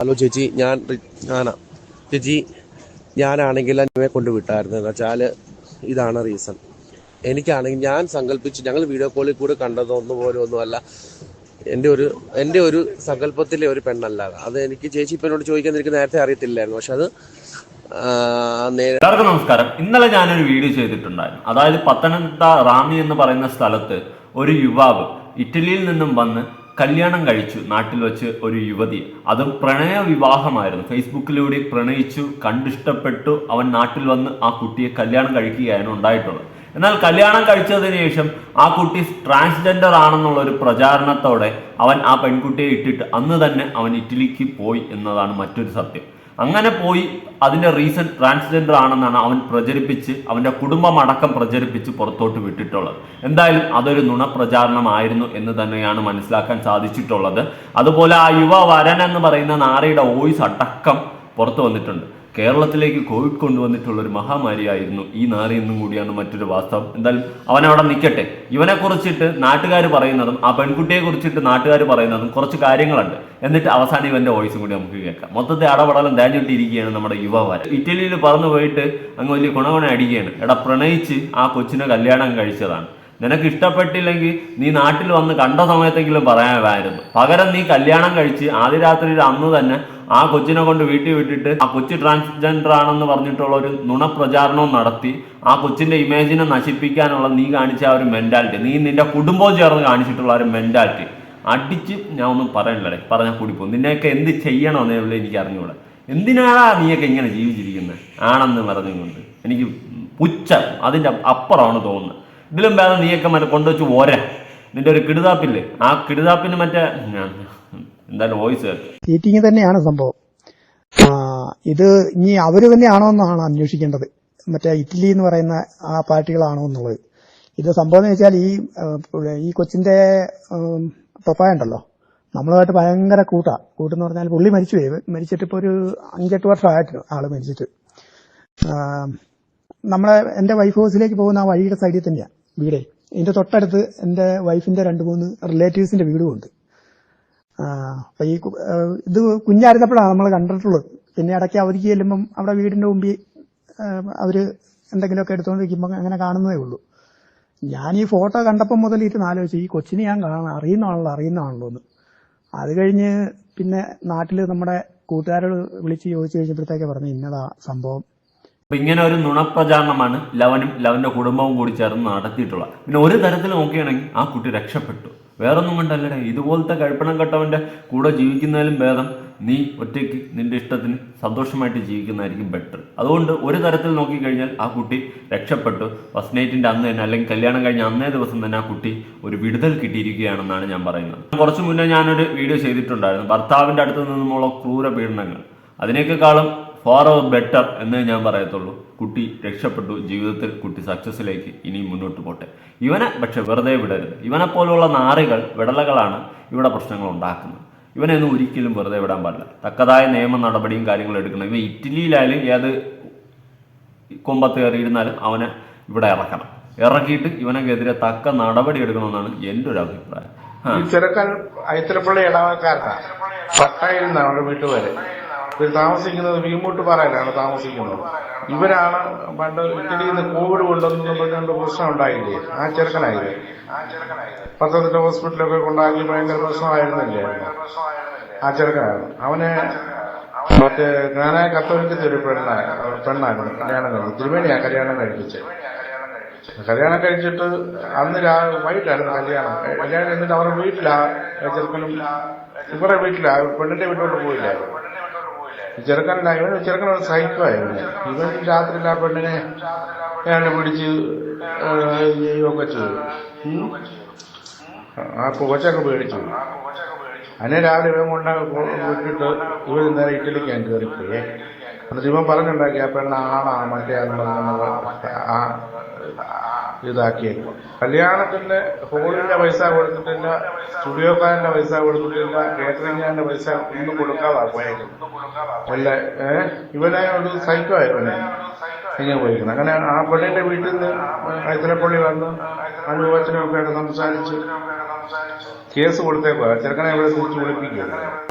Hello ചേച്ചി ഞാൻ ഞാനാ. ചേച്ചി ഞാനാണെങ്കിൽ എന്നെ കൊണ്ടുവിട്ടായിരുന്നു എന്ന് വെച്ചാൽ ഇതാണ് റീസൺ. എനിക്കാണെങ്കിൽ ഞാൻ സങ്കല്പിച്ച് ഞങ്ങൾ വീഡിയോ കോളിൽ കൂടെ കണ്ടതൊന്നും പോലും ഒന്നുമല്ല എന്റെ ഒരു എന്റെ ഒരു സങ്കല്പത്തിലെ ഒരു പെണ്ണല്ല അത്. എനിക്ക് ചേച്ചി ഇപ്പം എന്നോട് ചോദിക്കാൻ എനിക്ക് നേരത്തെ അറിയത്തില്ലായിരുന്നു. പക്ഷെ അത് എല്ലാവർക്കും നമസ്കാരം. ഇന്നലെ ഞാനൊരു വീഡിയോ ചെയ്തിട്ടുണ്ടായിരുന്നു. അതായത് പത്തനംതിട്ട റാമി എന്ന് പറയുന്ന സ്ഥലത്ത് ഒരു യുവാവ് ഇറ്റലിയിൽ നിന്നും വന്ന് കല്യാണം കഴിച്ചു നാട്ടിൽ വെച്ച് ഒരു യുവതി. അതും പ്രണയ വിവാഹമായിരുന്നു. ഫേസ്ബുക്കിലൂടെ പ്രണയിച്ചു കണ്ടിഷ്ടപ്പെട്ടു അവൻ നാട്ടിൽ വന്ന് ആ കുട്ടിയെ കല്യാണം കഴിക്കുകയാണ് ഉണ്ടായിട്ടുള്ളത്. എന്നാൽ കല്യാണം കഴിച്ചതിന് ശേഷം ആ കുട്ടി ട്രാൻസ്ജെൻഡർ ആണെന്നുള്ള ഒരു പ്രചാരണത്തോടെ അവൻ ആ പെൺകുട്ടിയെ ഇട്ടിട്ട് അന്ന് തന്നെ അവൻ ഇറ്റലിക്ക് പോയി എന്നതാണ് മറ്റൊരു സത്യം. അങ്ങനെ പോയി അതിന്റെ റീസൺ ട്രാൻസ്ജെൻഡർ ആണെന്നാണ് അവൻ പ്രചരിപ്പിച്ച് അവന്റെ കുടുംബം അടക്കം പ്രചരിപ്പിച്ച് പുറത്തോട്ട് വിട്ടിട്ടുള്ളത്. എന്തായാലും അതൊരു നുണപ്രചാരണമായിരുന്നു എന്ന് തന്നെയാണ് മനസ്സിലാക്കാൻ സാധിച്ചിട്ടുള്ളത്. അതുപോലെ ആ യുവ വരൻ എന്ന് പറയുന്ന നാരയുടെ വോയിസ് അടക്കം പുറത്തു വന്നിട്ടുണ്ട്. കേരളത്തിലേക്ക് കോവിഡ് കൊണ്ടുവന്നിട്ടുള്ള ഒരു മഹാമാരിയായിരുന്നു ഈ നാറി എന്നും കൂടിയാണ് മറ്റൊരു വാസ്തവം. എന്തായാലും അവൻ അവിടെ നിൽക്കട്ടെ ഇവനെ കുറിച്ചിട്ട് നാട്ടുകാർ പറയുന്നതും ആ പെൺകുട്ടിയെ കുറിച്ചിട്ട് നാട്ടുകാർ പറയുന്നതും കുറച്ച് കാര്യങ്ങളുണ്ട്. എന്നിട്ട് അവസാനം ഇവന്റെ വോയിസും കൂടി നമുക്ക് കേൾക്കാം. മൊത്തത്തിൽ അടപടലം തേഞ്ഞിട്ടിരിക്കുകയാണ് നമ്മുടെ യുവമാർ ഇറ്റലിയിൽ പറന്നു പോയിട്ട് അങ്ങ് വലിയ ഗുണവണ അടിക്കുകയാണ്. എടാ പ്രണയിച്ച് ആ കൊച്ചിനെ കല്യാണം കഴിച്ചതാണ്. നിനക്ക് ഇഷ്ടപ്പെട്ടില്ലെങ്കിൽ നീ നാട്ടിൽ വന്ന് കണ്ട സമയത്തെങ്കിലും പറയാമായിരുന്നു. പകരം നീ കല്യാണം കഴിച്ച് ആദ്യ രാത്രിയിൽ അന്ന് തന്നെ ആ കൊച്ചിനെ കൊണ്ട് വീട്ടിൽ വിട്ടിട്ട് ആ കൊച്ചു ട്രാൻസ്ജെൻഡർ ആണെന്ന് പറഞ്ഞിട്ടുള്ള ഒരു നുണപ്രചാരണവും നടത്തി ആ കൊച്ചിന്റെ ഇമേജിനെ നശിപ്പിക്കാനുള്ള നീ കാണിച്ച ആ ഒരു മെന്റാലിറ്റി നീ നിന്റെ കുടുംബവും ചേർന്ന് കാണിച്ചിട്ടുള്ള ഒരു മെന്റാലിറ്റി അടിച്ച് ഞാൻ ഒന്നും പറയണില്ലേ പറഞ്ഞാൽ കൂടിപ്പോകും നിന്നെയൊക്കെ എന്ത് ചെയ്യണമെന്നേ എനിക്ക് അറിഞ്ഞൂടെ. എന്തിനാടാ നീയൊക്കെ ഇങ്ങനെ ജീവിച്ചിരിക്കുന്നത് ആണെന്ന് പറഞ്ഞുകൊണ്ട് എനിക്ക് പുച്ഛം. അതിന്റെ അപ്പുറമാണ് തോന്നുന്നത്. ഇതിലും ഭേദം നീയൊക്കെ മറ്റേ കൊണ്ടുവച്ച് ഓരാ. നിന്റെ ഒരു കിടുതാപ്പില്ലേ? ആ കിടുതാപ്പിന് മറ്റേ എന്തായാലും വോയിസ് ചീറ്റിംഗ് തന്നെയാണ് സംഭവം. ഇത് ഇനി അവർ തന്നെയാണോ എന്നാണ് അന്വേഷിക്കേണ്ടത്. മറ്റേ ഇറ്റലി എന്ന് പറയുന്ന ആ പാർട്ടികളാണോ എന്നുള്ളത്. ഇത് സംഭവം എന്ന് വെച്ചാൽ ഈ ഈ കൊച്ചിന്റെ പപ്പായ ഉണ്ടല്ലോ. നമ്മളുമായിട്ട് ഭയങ്കര കൂട്ടാ. കൂട്ടെന്ന് പറഞ്ഞാൽ പുള്ളി മരിച്ചു പോയി മരിച്ചിട്ട് ഇപ്പോൾ ഒരു അഞ്ചെട്ട് വർഷമായിട്ട് ആൾ മരിച്ചിട്ട്. നമ്മളെ എന്റെ വൈഫ് ഹൗസിലേക്ക് പോകുന്ന ആ വഴിയുടെ സൈഡിൽ തന്നെയാണ് വീടേ. ഇതിന്റെ തൊട്ടടുത്ത് എന്റെ വൈഫിന്റെ രണ്ട് മൂന്ന് റിലേറ്റീവ്സിന്റെ വീടും ഉണ്ട്. ആ, അപ്പൊ ഈ ഇത് കുഞ്ഞായിരുന്നപ്പോഴാണ് നമ്മൾ കണ്ടിട്ടുള്ളത്. പിന്നെ ഇടയ്ക്ക് അവധിക്ക് ചെല്ലുമ്പം അവിടെ വീടിന്റെ മുമ്പിൽ അവർ എന്തെങ്കിലുമൊക്കെ എടുത്തുകൊണ്ടിരിക്കുമ്പോൾ അങ്ങനെ കാണുന്നതേ ഉള്ളൂ. ഞാൻ ഈ ഫോട്ടോ കണ്ടപ്പോൾ മുതൽ ഇരുന്ന് ആലോചിച്ചു ഈ കൊച്ചിനെ ഞാൻ കാണാൻ അറിയുന്നതാണല്ലോ അറിയുന്നതാണല്ലോ എന്ന്. അത് കഴിഞ്ഞ് പിന്നെ നാട്ടിൽ നമ്മുടെ കൂട്ടുകാരോട് വിളിച്ച് ചോദിച്ചു കഴിഞ്ഞപ്പോഴത്തേക്ക് പറഞ്ഞു ഇന്നതാ സംഭവം. അപ്പൊ ഇങ്ങനെ ഒരു നുണപ്രചാരണമാണ് ലവനും ലവന്റെ കുടുംബവും കൂടി ചേർന്ന് നടത്തിയിട്ടുള്ളത്. പിന്നെ ഒരു തരത്തിൽ നോക്കുകയാണെങ്കിൽ ആ കുട്ടി രക്ഷപ്പെട്ടു. വേറൊന്നും കൊണ്ടല്ലടേ. ഇതുപോലത്തെ കഴിപ്പണം കെട്ടവന്റെ കൂടെ ജീവിക്കുന്നതിലും ഭേദം നീ ഒറ്റയ്ക്ക് നിന്റെ ഇഷ്ടത്തിന് സന്തോഷമായിട്ട് ജീവിക്കുന്നതായിരിക്കും ബെറ്റർ അതുകൊണ്ട് ഒരു തരത്തിൽ നോക്കിക്കഴിഞ്ഞാൽ ആ കുട്ടി രക്ഷപ്പെട്ടു. ഫസ്റ്റ് നൈറ്റിന്റെ അന്ന് തന്നെ അല്ലെങ്കിൽ കല്യാണം കഴിഞ്ഞ അന്നേ ദിവസം തന്നെ ആ കുട്ടി ഒരു വിടുതൽ കിട്ടിയിരിക്കുകയാണെന്നാണ് ഞാൻ പറയുന്നത്. കുറച്ച് മുന്നേ ഞാനൊരു വീഡിയോ ചെയ്തിട്ടുണ്ടായിരുന്നു. ഭർത്താവിന്റെ അടുത്ത് നിന്നുമുള്ള ക്രൂര പീഡനങ്ങൾ അതിനേക്കാളും ഫോർ അവർ ബെറ്റർ എന്നേ ഞാൻ പറയത്തുള്ളൂ. കുട്ടി രക്ഷപ്പെട്ടു. ജീവിതത്തിൽ കുട്ടി സക്സസ്സിലേക്ക് ഇനി മുന്നോട്ട് പോട്ടെ. ഇവനെ പക്ഷെ വെറുതെ വിടരുത്. ഇവനെ പോലുള്ള നാറികൾ വിടലകളാണ് ഇവിടെ പ്രശ്നങ്ങൾ ഉണ്ടാക്കുന്നത്. ഇവനെ ഒന്നും ഒരിക്കലും വെറുതെ വിടാൻ പാടില്ല. തക്കതായ നിയമ നടപടിയും കാര്യങ്ങളും എടുക്കണം. ഇവ ഇറ്റലിയിലായാലും ഏത് കൊമ്പത്ത് കയറിയിരുന്നാലും അവനെ ഇവിടെ ഇറക്കണം. ഇറക്കിയിട്ട് ഇവനക്കെതിരെ തക്ക നടപടി എടുക്കണമെന്നാണ് എന്റെ ഒരു അഭിപ്രായം. ചെറുക്കൻ ഐത്തരപ്പള്ളി ഇടവക്കാരനാ പട്ടായിരുന്ന അവരുടെ വീട്ടുപേര്. ഇവർ താമസിക്കുന്നത് വീമൂട്ട് പാറയിലാണ് താമസിക്കുന്നത്. ഇവരാണ് പണ്ട് ഇറ്റലിയിൽ നിന്ന് കോവിഡ് കൊണ്ടുവന്നു പറഞ്ഞുകൊണ്ട് പ്രശ്നം ഉണ്ടായില്ലേ? ആ ചെറുക്കനായത് പത്തനംതിട്ട ഹോസ്പിറ്റലൊക്കെ കൊണ്ടാക്കി ഭയങ്കര പ്രശ്നമായിരുന്നില്ലേ? ആ ചെറുക്കനായിരുന്നു അവനെ മറ്റേ ഞാനായ കത്തോലിക്കത്തെ ഒരു പെണ്ണ പെണ്ണായിരുന്നു കല്യാണം കഴിഞ്ഞു ത്രിവേണിയാ കല്യാണം കഴിപ്പിച്ചത് കല്യാണം കഴിച്ചിട്ട് അന്ന് രാ വൈകിട്ടായിരുന്നു കല്യാണം. കല്യാണം കഴിഞ്ഞിട്ട് അവരുടെ വീട്ടിലാ ചെറുക്കനും ഇവരുടെ വീട്ടിലാ പെണ്ണിന്റെ വീട്ടിലോട്ട് പോയില്ലായിരുന്നു ചെറുക്കനല്ല ഇവൻ ചെറുക്കൻ സൈക്കോ ആയിരുന്നു ഇവൻ രാത്രിയിൽ ആ പെണ്ണിനെ ഏതാണ്ട് പിടിച്ച് ഒക്കെ ചെയ്തു. ആ പുകച്ചൊക്കെ പേടിച്ചു. അതിനെ രാവിലെ ഇവൻ കൊണ്ട് വിട്ടിട്ട് ഇവർ നേരെ ഇറ്റലിക്ക് ഞാൻ കയറിപ്പോയേ എന്നിട്ട് ഇവൻ പറഞ്ഞുണ്ടാക്കി ആ പെണ്ണ ആണാ മറ്റേ ആ ഇതാക്കിയത്. കല്യാണത്തിന്റെ ഹോളിന്റെ പൈസ കൊടുത്തിട്ടില്ല സ്റ്റുഡിയോക്കാരന്റെ പൈസ കൊടുത്തിട്ടില്ല കേറ്ററിംഗുകാരന്റെ പൈസ ഒന്നും കൊടുക്കാതാ ഇവനെ ഒരു സൈക്കോ ആയിരുന്നു. ഇങ്ങനെ പോയിരിക്കുന്നത് അങ്ങനെ ആ പെണ്ണിന്റെ വീട്ടിൽ നിന്ന് ഐത്തലപ്പള്ളി വന്ന് അനുഭവത്തിനൊക്കെ സംസാരിച്ച് കേസ് കൊടുത്തേക്കോ ചെറുക്കനെ ഇവിടെ തിരിച്ചു വിളിപ്പിക്കുക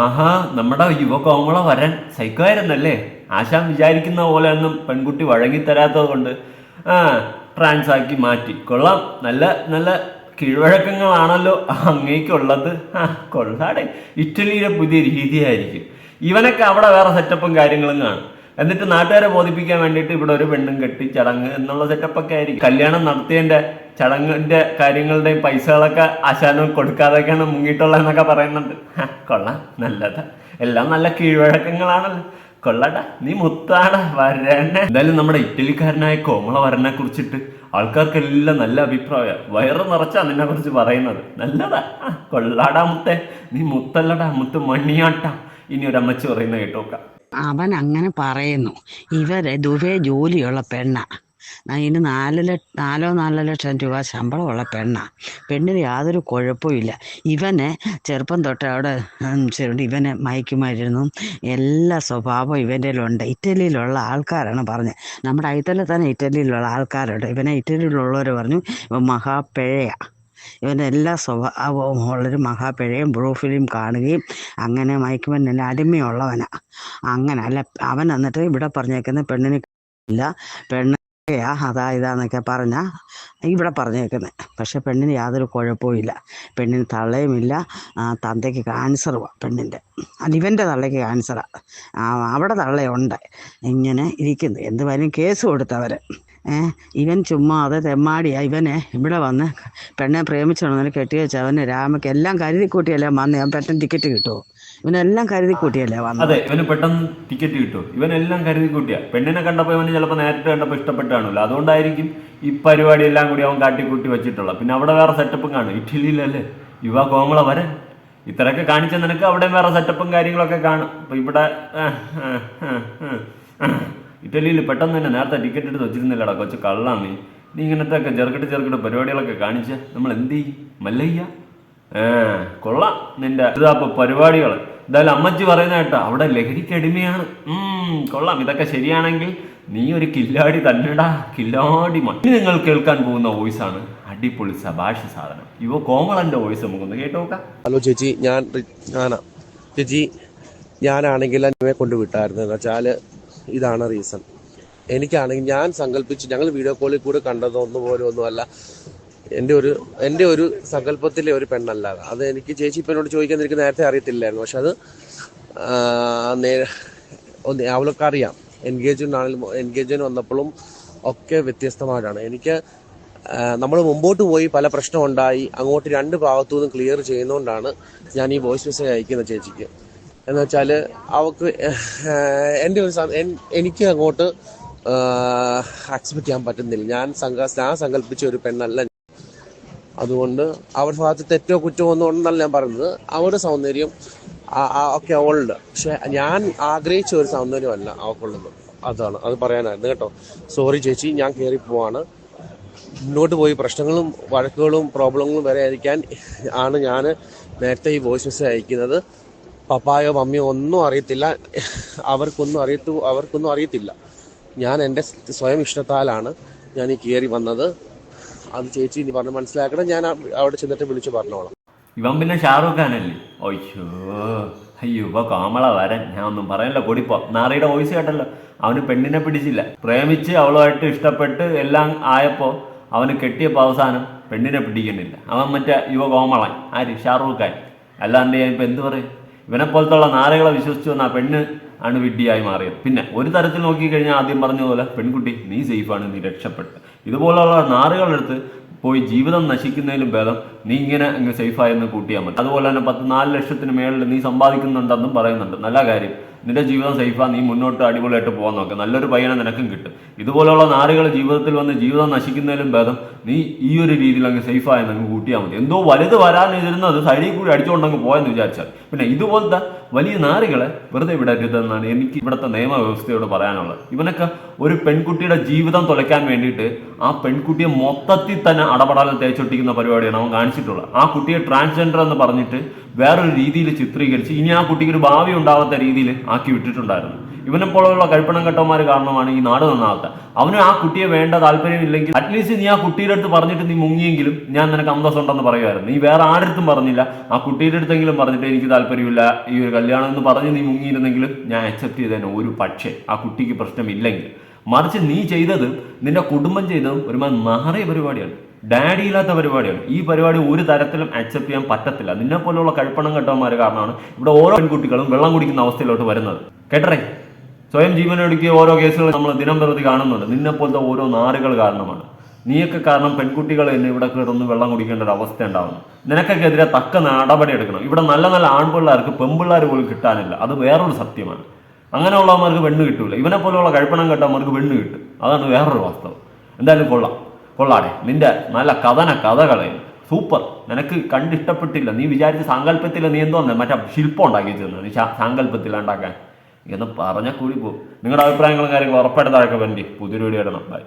ആഹാ നമ്മുടെ യുവകോമള വരൻ സൈക്കോ ആയിരുന്നല്ലേ? ആശാൻ വിചാരിക്കുന്ന പോലെ ഒന്നും പെൺകുട്ടി വഴങ്ങിത്തരാത്തത് കൊണ്ട് ആ ട്രാൻസ് ആക്കി മാറ്റി. കൊള്ളാം. നല്ല നല്ല കീഴ്വഴക്കങ്ങളാണല്ലോ അങ്ങേക്കുള്ളത്. കൊള്ളാടെ. ഇറ്റലിയുടെ പുതിയ രീതിയായിരിക്കും. ഇവനൊക്കെ അവിടെ വേറെ സെറ്റപ്പും കാര്യങ്ങളും കാണും. എന്നിട്ട് നാട്ടുകാരെ ബോധിപ്പിക്കാൻ വേണ്ടിയിട്ട് ഇവിടെ ഒരു പെണ്ണും കെട്ടി ചടങ്ങ് എന്നുള്ള സെറ്റപ്പൊക്കെ ആയിരിക്കും. കല്യാണം നടത്തേണ്ട ചടങ്ങിന്റെ കാര്യങ്ങളുടെയും പൈസകളൊക്കെ ആശാനും കൊടുക്കാതെയൊക്കെയാണ് മുങ്ങിയിട്ടുള്ളതെന്നൊക്കെ പറയുന്നുണ്ട്. കൊള്ളാം. നല്ലതാ. എല്ലാം നല്ല കീഴ്വഴക്കങ്ങളാണല്ലോ. കൊള്ളടാ നീ മുത്താട വരണ്ടേ എന്തായാലും നമ്മുടെ ഇറ്റലിക്കാരനായ കോമള വരനെ കുറിച്ചിട്ട് ആൾക്കാർക്കെല്ലാം നല്ല അഭിപ്രായം. വയറ് നിറച്ചാ നിന്നെ കുറിച്ച് പറയുന്നത്. നല്ലതാ. കൊള്ളാടാ മുത്തേ. നീ മുത്തല്ലടാ മുത്ത് മണിയാട്ടാ. ഇനി ഒരു അമ്മച്ചി പറയുന്ന കേട്ടോക്കാം. അവൻ അങ്ങനെ പറയുന്നു. ഇവരെ ദുബേ ജോലിയുള്ള പെണ്ണ. ഇതിന് നാല് ലക്ഷം നാലോ നാലോ ലക്ഷം രൂപ ശമ്പളമുള്ള പെണ്ണാണ് പെണ്ണിന് യാതൊരു കുഴപ്പമില്ല ഇവനെ ചെറുപ്പം തൊട്ട് അവിടെ ഇവനെ മയക്കുമരുന്നും എല്ലാ സ്വഭാവവും ഇവന്റെ ഉണ്ട് ഇറ്റലിയിലുള്ള ആൾക്കാരാണ് പറഞ്ഞത് നമ്മുടെ അയിത്തല തന്നെ ഇറ്റലിയിലുള്ള ആൾക്കാരുണ്ട്. ഇവനെ ഇറ്റലിയിലുള്ളവർ പറഞ്ഞു ഇവൻ മഹാപ്പിഴയാണ് ഇവന്റെ എല്ലാ സ്വഭാവവും ഉള്ളൊരു മഹാപിഴയും ബ്രൂഫിലും കാണുകയും അങ്ങനെ മയക്കുമരുന്നിന്റെ അടിമയുള്ളവനാണ് അങ്ങനെ അല്ല അവൻ എന്നിട്ട് ഇവിടെ പറഞ്ഞേക്കുന്ന പെണ്ണിന് ഇല്ല. പെണ്ണയാ അതാ ഇതാന്നൊക്കെ പറഞ്ഞ ഇവിടെ പറഞ്ഞേക്കുന്നത് പക്ഷേ പെണ്ണിന് യാതൊരു കുഴപ്പവും ഇല്ല. പെണ്ണിന് തള്ളയുമില്ല. തന്തയ്ക്ക് ക്യാൻസറുവാ പെണ്ണിന്റെ. ഇവന്റെ തള്ളയ്ക്ക് ക്യാൻസറാണ് അവിടെ തള്ളയുണ്ട്. ഇങ്ങനെ ഇരിക്കുന്നു. എന്ത് വരും കേസ് കൊടുത്തവർ ഇവൻ ചുമ്മാ അത് തെമ്മാടിയാ. ഇവനെ ഇവിടെ വന്ന് പെണ്ണെ പ്രേമിച്ചോണെന്ന് കെട്ടി വെച്ച് അവന് രാമയ്ക്ക് എല്ലാം കരുതി കൂട്ടിയല്ലേ വന്ന് പെട്ടെന്ന് ടിക്കറ്റ് കിട്ടുമോ ഇവനെല്ലാം കരുതി കൂട്ടിയല്ലേ വന്നത്? അതെ ഇവന് പെട്ടെന്ന് ടിക്കറ്റ് കിട്ടും. ഇവനെല്ലാം കരുതി കൂട്ടിയ. പെണ്ണിനെ കണ്ടപ്പോൾ ഇവന് ചിലപ്പോൾ നേരിട്ട് കണ്ടപ്പോൾ ഇഷ്ടപ്പെട്ടാണല്ലോ. അതുകൊണ്ടായിരിക്കും ഈ പരിപാടി എല്ലാം കൂടി അവൻ കാട്ടിക്കൂട്ടി വെച്ചിട്ടുള്ളത്. പിന്നെ അവിടെ വേറെ സെറ്റപ്പും കാണും. ഇറ്റലിയിലല്ലേ? യുവ കോമള വരൻ ഇത്രയൊക്കെ കാണിച്ച നിനക്ക് അവിടെ വേറെ സെറ്റപ്പും കാര്യങ്ങളൊക്കെ കാണും. അപ്പൊ ഇവിടെ. ഇറ്റലിയിൽ പെട്ടെന്ന് തന്നെ നേരത്തെ ടിക്കറ്റ് എടുത്ത് വെച്ചിരുന്നില്ലടാ കൊച്ചു കള്ളാണ് നീ നീ ഇങ്ങനത്തെ ഒക്കെ ചെറുകിട്ട് ചെറുകിട്ട് പരിപാടികളൊക്കെ കാണിച്ച്. നമ്മൾ എന്ത് ചെയ്യും? മല്ലയ്യ? കൊള്ളാം നിന്റെ. ഇതാപ്പൊ പരിപാടികൾ എന്തായാലും അമ്മച്ചി പറയുന്ന കേട്ടോ അവിടെ ലഹരിക്ക് അടിമയാണ്. കൊള്ളാം. ഇതൊക്കെ ശരിയാണെങ്കിൽ നീ ഒരു കില്ലാടി തന്നെടാ. കില്ലാടി മണി നിങ്ങൾ കേൾക്കാൻ പോകുന്ന വോയിസ് ആണ് അടിപൊളി സഭാഷ സാധനം. ഇവ കോമളന്റെ വോയിസ് നമുക്കൊന്ന് കേട്ടോക്കാം ഹലോ ചേച്ചി. ഞാൻ ഞാനാ. ചേച്ചി ഞാനാണെങ്കിൽ എന്നെ കൊണ്ട് വിട്ടായിരുന്നു. എന്ന് വെച്ചാൽ ഇതാണ് റീസൺ എനിക്കാണെങ്കിൽ ഞാൻ സങ്കല്പിച്ച് ഞങ്ങൾ വീഡിയോ കോളിൽ കൂടെ കണ്ടത് ഒന്നുപോലും ഒന്നുമല്ല. എന്റെ ഒരു എന്റെ ഒരു സങ്കല്പത്തിലെ ഒരു പെണ്ണല്ല അത്. എനിക്ക് ചേച്ചി ഇപ്പം എന്നോട് ചോദിക്കാൻ എനിക്ക് നേരത്തെ അറിയത്തില്ലായിരുന്നു. പക്ഷെ അത് അവൾക്ക് അറിയാം. എൻഗേജ്മെന്റ് ആണെങ്കിലും എൻഗേജ്മെന്റ് വന്നപ്പോഴും ഒക്കെ വ്യത്യസ്തമായിട്ടാണ്. എനിക്ക് നമ്മൾ മുമ്പോട്ട് പോയി പല പ്രശ്നം ഉണ്ടായി അങ്ങോട്ട് രണ്ട് ഭാഗത്തു നിന്നും ക്ലിയർ ചെയ്യുന്നതുകൊണ്ടാണ് ഞാൻ ഈ വോയിസ് മെസ്സേജ് അയക്കുന്നത് ചേച്ചിക്ക്. എന്ന് വെച്ചാൽ അവക്ക് എന്റെ ഒരു എനിക്ക് അങ്ങോട്ട് അക്സെപ്റ്റ് ചെയ്യാൻ പറ്റുന്നില്ല. ഞാൻ സങ്ക ഞാൻ സങ്കല്പിച്ച ഒരു പെണ്ണല്ല അതുകൊണ്ട് അവരുടെ ഭാഗത്ത് തെറ്റോ കുറ്റമോ ഒന്നും ഞാൻ പറയുന്നത്. അവരുടെ സൗന്ദര്യം ഒക്കെ അവളുണ്ട് പക്ഷെ ഞാൻ ആഗ്രഹിച്ച ഒരു സൗന്ദര്യമല്ല അവൾക്കുള്ളത് അതാണ്. അത് പറയാനായിരുന്നു കേട്ടോ. സോറി ചേച്ചി ഞാൻ കയറി പോവാണ്. മുന്നോട്ട് പോയി പ്രശ്നങ്ങളും വഴക്കുകളും പ്രോബ്ലങ്ങളും വരെ ആയിരിക്കാൻ ആണ് ഞാൻ നേരത്തെ ഈ വോയിസ് മെസ്സേജ് അയക്കുന്നത്. പപ്പായോ മമ്മിയോ ഒന്നും അറിയത്തില്ല. അവർക്കൊന്നും അറിയത്തു അവർക്കൊന്നും അറിയത്തില്ല. ഞാൻ എന്റെ സ്വയം ഇഷ്ടത്താലാണ് ഞാൻ ഈ കയറി വന്നത്. അത് ചേച്ചി ഇനി പറഞ്ഞ് മനസ്സിലാക്കണം. ഞാൻ അവിടെ ചെന്നിട്ട് വിളിച്ചു പറഞ്ഞോളാം. ഇവൻ പിന്നെ ഷാറൂഖ് ഖാനല്ലേ? ഒയ്യോ അയ്യോ ഇപ്പൊ കോമള വരൻ. ഞാൻ ഒന്നും പറയല്ലോ കൊടിപ്പോ. നാറിയുടെ വോയിസ് കേട്ടല്ലോ. അവന് പെണ്ണിനെ പിടിച്ചില്ല. പ്രേമിച്ച് അവളുമായിട്ട് ഇഷ്ടപ്പെട്ട് എല്ലാം ആയപ്പോ അവന് കെട്ടിയപ്പോൾ അവസാനം പെണ്ണിനെ പിടിക്കുന്നില്ല. അവൻ മറ്റേ യുവ കോമളൻ. ആര്? ഷാറൂഖ് ഖാൻ. അല്ലാണ്ട് ഞാൻ ഇപ്പൊ എന്ത് പറയും? ഇവനെ പോലത്തുള്ള നാരകളെ വിശ്വസിച്ചു വന്ന ആ പെണ്ണ് ആണ് വിഡ്ഢിയായി മാറിയത്. പിന്നെ ഒരു തരത്തിൽ നോക്കിക്കഴിഞ്ഞാൽ ആദ്യം പറഞ്ഞ പോലെ പെൺകുട്ടി നീ സേഫാണ് നീ രക്ഷപ്പെട്ട്. ഇതുപോലുള്ള നാറുകളെടുത്ത് പോയി ജീവിതം നശിക്കുന്നതിലും ഭേദം നീ ഇങ്ങനെ അങ്ങ് സേഫായെന്ന് കൂട്ടിയാൽ മതി. അതുപോലെ തന്നെ പത്ത് നാല് ലക്ഷത്തിന് മേളിൽ നീ സമ്പാദിക്കുന്നുണ്ടെന്നും പറയുന്നുണ്ട്. നല്ല കാര്യം. നിന്റെ ജീവിതം സേഫാ നീ മുന്നോട്ട് അടിപൊളിയായിട്ട് പോകാൻ നോക്കുക നല്ലൊരു പയ്യനെ നിനക്കും കിട്ടും. ഇതുപോലുള്ള നാടുകൾ ജീവിതത്തിൽ വന്ന് ജീവിതം നശിക്കുന്നതിലും ഭേദം നീ ഈ ഒരു രീതിയിൽ അങ്ങ് സേഫായി അങ്ങ് കൂട്ടിയാൽ മതി. എന്തോ വലുത് വരാനിരുന്നത് സൈഡിൽ കൂടി അടിച്ചുകൊണ്ടങ്ങ് പോയെന്ന് വിചാരിച്ചാൽ. പിന്നെ ഇതുപോലത്തെ വലിയ നാറികളെ വെറുതെ വിടരുതെന്നാണ് എനിക്ക് ഇവിടുത്തെ നിയമവ്യവസ്ഥയോട് പറയാനുള്ളത്. ഇവനൊക്കെ ഒരു പെൺകുട്ടിയുടെ ജീവിതം തുലയ്ക്കാൻ വേണ്ടിയിട്ട് ആ പെൺകുട്ടിയെ മൊത്തത്തിൽ തന്നെ അടപടാലം തേച്ചൊട്ടിക്കുന്ന പരിപാടിയാണ് അവൻ കാണിച്ചിട്ടുള്ളത്. ആ കുട്ടിയെ ട്രാൻസ്ജെൻഡർ എന്ന് പറഞ്ഞിട്ട് വേറൊരു രീതിയിൽ ചിത്രീകരിച്ച് ഇനി ആ കുട്ടിക്ക് ഒരു ഭാവി ഉണ്ടാവാത്ത രീതിയിൽ ആക്കി വിട്ടിട്ടുണ്ടായിരുന്നു. ഇവനെ പോലുള്ള കഴിപ്പണം കെട്ടന്മാർ കാരണമാണ് ഈ നാട് നന്നാവാത്ത അവന് ആ കുട്ടിയെ വേണ്ട താല്പര്യമില്ലെങ്കിൽ അറ്റ്ലീസ്റ്റ് നീ ആ കുട്ടിയുടെ അടുത്ത് പറഞ്ഞിട്ട് നീ മുങ്ങിയെങ്കിലും ഞാൻ നിനക്ക് അന്തസ് ഉണ്ടെന്ന് പറയുമായിരുന്നു. നീ വേറെ ആരടുത്തും പറഞ്ഞില്ല. ആ കുട്ടിയുടെ അടുത്തെങ്കിലും പറഞ്ഞിട്ട് എനിക്ക് താല്പര്യമില്ല. ഈ ഒരു കല്യാണം എന്ന് പറഞ്ഞ് നീ മുങ്ങിയിരുന്നെങ്കിലും ഞാൻ അക്സെപ്റ്റ് ചെയ്തേനെ ഒരു പക്ഷേ. ആ കുട്ടിക്ക് പ്രശ്നമില്ലെങ്കിൽ. മറിച്ച് നീ ചെയ്തത് നിന്റെ കുടുംബം ചെയ്തതും ഒരുമാതിരി മാറിയ പരിപാടിയാണ്. ഡാഡി ഇല്ലാത്ത പരിപാടിയാണ്. ഈ പരിപാടി ഒരു തരത്തിലും അക്സെപ്റ്റ് ചെയ്യാൻ പറ്റത്തില്ല. നിന്നെ പോലുള്ള കഴിപ്പണം കെട്ടവന്മാർ കാരണമാണ് ഇവിടെ ഓരോ പെൺകുട്ടികളും വെള്ളം കുടിക്കുന്ന അവസ്ഥയിലോട്ട് വരുന്നത്. കേട്ടറേ? സ്വയം ജീവനൊടുക്കിയ ഓരോ കേസുകൾ നമ്മൾ ദിനം പ്രതി കാണുന്നുണ്ട്. നിന്നെ പോലത്തെ ഓരോ നാറുകൾ കാരണമാണ്. നീയൊക്കെ കാരണം പെൺകുട്ടികൾ തന്നെ ഇവിടെ കിടന്ന് വെള്ളം കുടിക്കേണ്ട ഒരു അവസ്ഥ ഉണ്ടാവുന്നു. നിനക്കൊക്കെ എതിരെ തക്ക നടപടി എടുക്കണം. ഇവിടെ നല്ല നല്ല ആൺപിള്ളേർക്ക് പെൺപിള്ളേർ പോലും കിട്ടാനില്ല. അത് വേറൊരു സത്യമാണ്. അങ്ങനെയുള്ളവന്മാർക്ക് പെണ്ണ് കിട്ടൂല. ഇവനെ പോലെയുള്ള കഴിപ്പണം കെട്ടവന്മാർക്ക് പെണ്ണ് കിട്ടും. അതാണ് വേറൊരു വാസ്തവം. എന്തായാലും കൊള്ളാം. കൊള്ളാടെ. നിന്റെ നല്ല കഥന കഥകളെ. സൂപ്പർ. നിനക്ക് കണ്ടിഷ്ടപ്പെട്ടില്ല. നീ വിചാരിച്ച സാങ്കല്പത്തിൽ നീ എന്തോ മറ്റേ ശില്പം ഉണ്ടാക്കി ചെന്നു നീ സാങ്കല്പത്തിൽ ഉണ്ടാക്കാൻ. എന്ന് പറഞ്ഞ കൂടി പോകും നിങ്ങളുടെ അഭിപ്രായങ്ങളും കാര്യങ്ങളും ഉറപ്പായിട്ട് താഴെ വേണ്ടി പുതിയ വീഡിയോ ഇടണം ബൈ